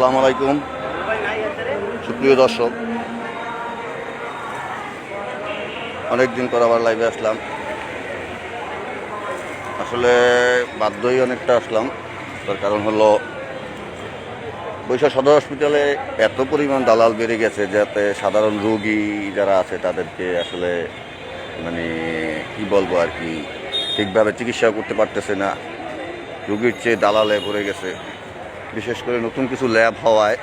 আসসালামু আলাইকুম। সুপ্রিয় দর্শক অনেক দিন পর আবার লাইভে আসলাম। আসলে বাধ্যই অনেকটা আসলাম, তার কারণ হলো বৈশাখ সদর হসপিটালে এত পরিমাণ দালাল বেড়ে গেছে যাতে সাধারণ রোগী যারা আছে তাদেরকে আসলে মানে কি বলব আর কি, ঠিকভাবে চিকিৎসা করতে পারতেছে না। রুগীর চেয়ে দালালে ভরে গেছে। বিশেষ করে নতুন কিছু ল্যাব হওয়ায়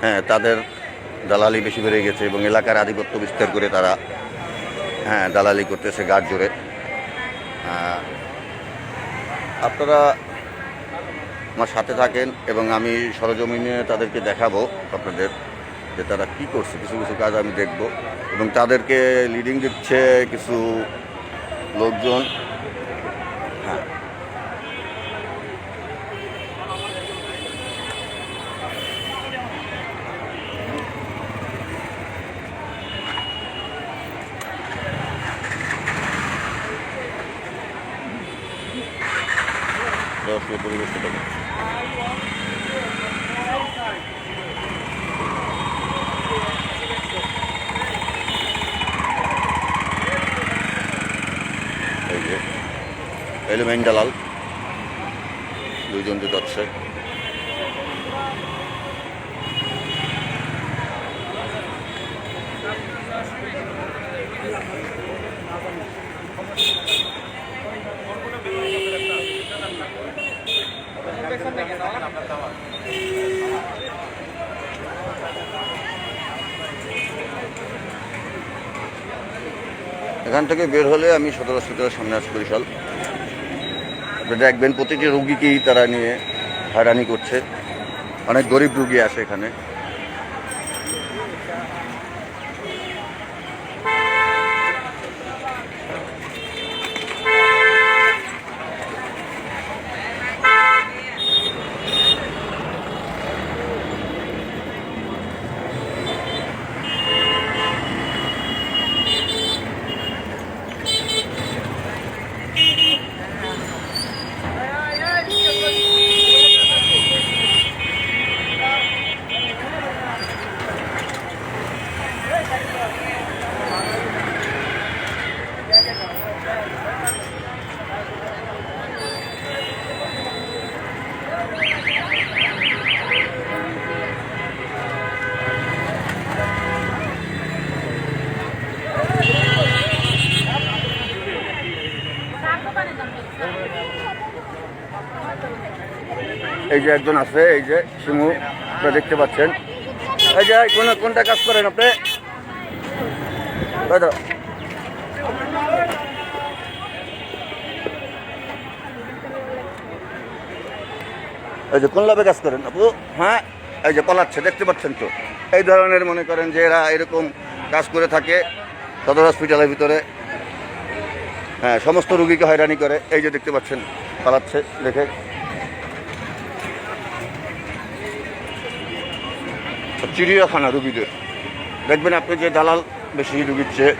হ্যাঁ তাদের দালালি বেশি বেড়ে গেছে এবং এলাকার আধিপত্য বিস্তার করে তারা হ্যাঁ দালালি করতেছে গাঢ় জোরে। আহ, আপনারা আমার সাথে থাকেন এবং আমি সরজমিনে তাদেরকে দেখাবো আপনাদের যে তারা কি করছে কিছু কিছু কাজ আমি দেখব এবং তাদেরকে লিডিং দিচ্ছে কিছু লোকজন। দর্শক পরিবেশটা দেখুন। এই যে এলো মেইন দালাল দুইজন যে যাচ্ছে এখান থেকে বের হলে আমি সদর হসপিটালের সামনে আছি বরিশাল। দেখবেন প্রতিটি রুগীকেই তারা নিয়ে হয়রানি করছে। অনেক গরিব রুগী আছে এখানে। এই যে একজন আছে, এই যে শিমু দেখতে পাচ্ছেন। এই যে, কোন, কোনটা কাজ করেন আপনি? এই যে, কোন লাভে কাজ করেন আপু? হ্যাঁ? এই যে, পলাচ্ছে, দেখতে পাচ্ছেন তো। এই ধরনের মনে করেন যে এরা এরকম কাজ করে থাকে সদর হসপিটালের ভিতরে। হ্যাঁ সমস্ত রুগীকে হয়রানি করে। এই যে, দেখতে পাচ্ছেন, পালাচ্ছে, দেখে। চিড়িয়াখানা রুগীদের। দেখবেন আপনি যে দালাল বেশি রুগীর চেয়ে।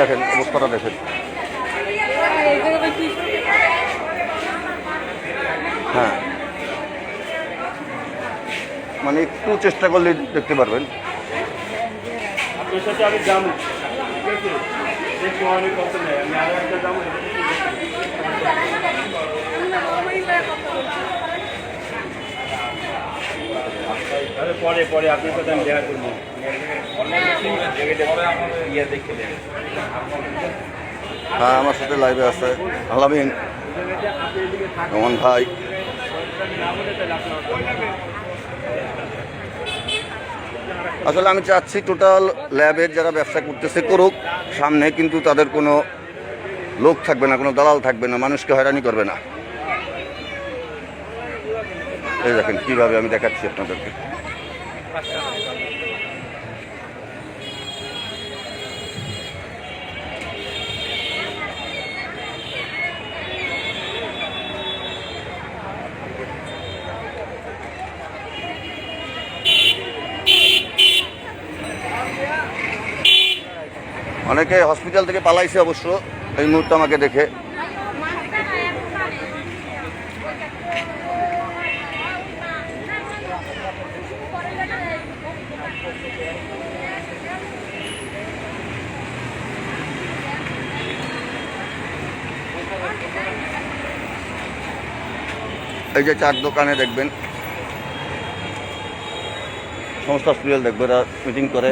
দেখেন অবস্থাটা দেখেন। হ্যাঁ। মানে একটু চেষ্টা করলে দেখতে পারবেন। পরে পরে আপনার সাথে আমি দেখা করব। দেখে নেবেন হ্যাঁ আমার সাথে লাইভে আছে। আলামিন। রমন ভাই। আসলে আমি চাচ্ছি টোটাল ল্যাবের যারা ব্যবসা করতেছে করুক, সামনে কিন্তু তাদের কোনো লোক থাকবে না, কোনো দালাল থাকবে না, মানুষকে হয়রানি করবে না। এই দেখেন কীভাবে আমি দেখাচ্ছি আপনাদেরকে। অনেকে হসপিটাল থেকে পালাইছে অবশ্য, এই মুহূর্তে আমাকে দেখে। এই যে চার দোকানে দেখবেন, সমস্ত হসপিটাল দেখবে মিটিং করে।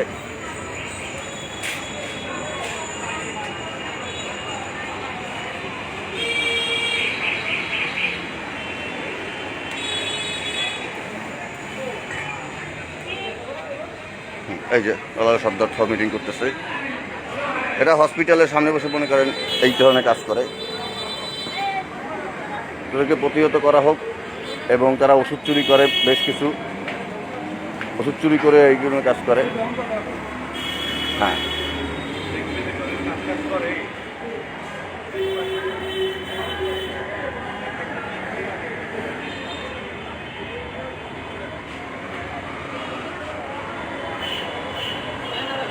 এই যে, ওরা সব দর্থ মিটিং করতেছে। এটা হসপিটালের সামনে বসে মনে করেন এই ধরনের কাজ করে। তাদেরকে প্রতিহত করা হোক এবং তারা ওষুধ চুরি করে, বেশ কিছু। ওষুধ চুরি করে এইগুলো কাজ করে। হ্যাঁ।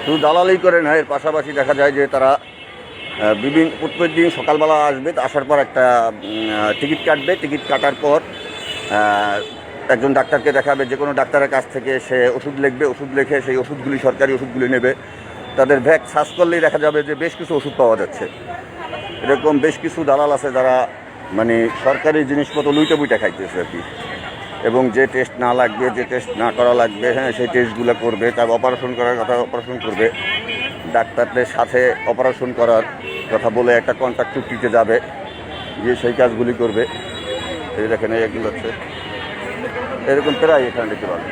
শুধু দালালি করে না, এর পাশাপাশি দেখা যায় যে তারা বিভিন্ন প্রত্যেক দিন সকালবেলা আসবে আসার পর একটা টিকিট কাটবে। টিকিট কাটার পর একজন ডাক্তারকে দেখাবে, যে কোনো ডাক্তারের কাছ থেকে সে ওষুধ লিখবে, ওষুধ লিখে সেই ওষুধগুলি, সরকারি ওষুধগুলি নেবে। তাদের ভ্যাক সার্চ করলেই দেখা যাবে যে বেশ কিছু ওষুধ পাওয়া যাচ্ছে। এরকম বেশ কিছু দালাল আছে যারা মানে সরকারি জিনিসপত্র লুইটা বুইটা খাইতেছে আর কি। এবং যে টেস্ট না লাগবে, যে টেস্ট না করা লাগবে হ্যাঁ সেই টেস্টগুলো করবে, তার অপারেশন করার কথা অপারেশন করবে। ডাক্তারদের সাথে অপারেশন করার কথা বলে একটা কন্ট্যাক্ট চুক্তিতে যাবে, গিয়ে সেই কাজগুলি করবে। এই দেখেন এগুলো হচ্ছে। এরকম প্রায় এখানে দেখতে পাবেন।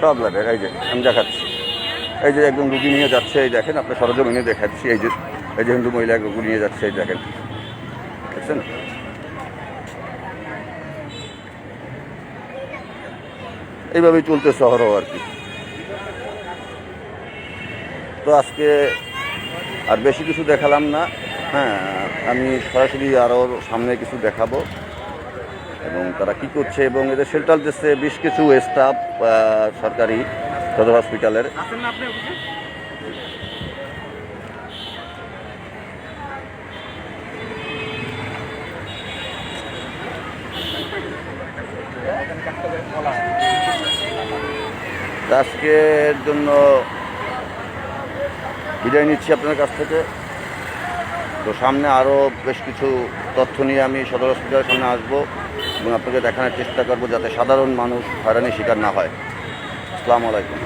সব লাগে, এই যে, আমি দেখাচ্ছি। এই যে একজন রুগী নিয়ে যাচ্ছে, এই দেখেন, আপনার সরজমিনে দেখাচ্ছি, এই যে এই যে হিন্দু মহিলা রুগী নিয়ে যাচ্ছে, এই দেখেন। দেখছেন এইভাবেই চলতে শহরও আর কি। তো আজকে আর বেশি কিছু দেখালাম না। হ্যাঁ আমি সরাসরি আরও সামনে কিছু দেখাবো। এবং তারা কি করছে এবং এদের শেল্টার দিচ্ছে বেশ কিছু স্টাফ সরকারি সদর হসপিটালের আসেন না আপনি অফিসে তা আজকের জন্য বিদায় নিচ্ছি আপনার কাছ থেকে। তো সামনে আরও বেশ কিছু তথ্য নিয়ে আমি সদর হসপিটালের সামনে আসব এবং আপনাকে দেখানোর চেষ্টা করব যাতে সাধারণ মানুষ হয়রানির শিকার না হয়। আসসালামু আলাইকুম।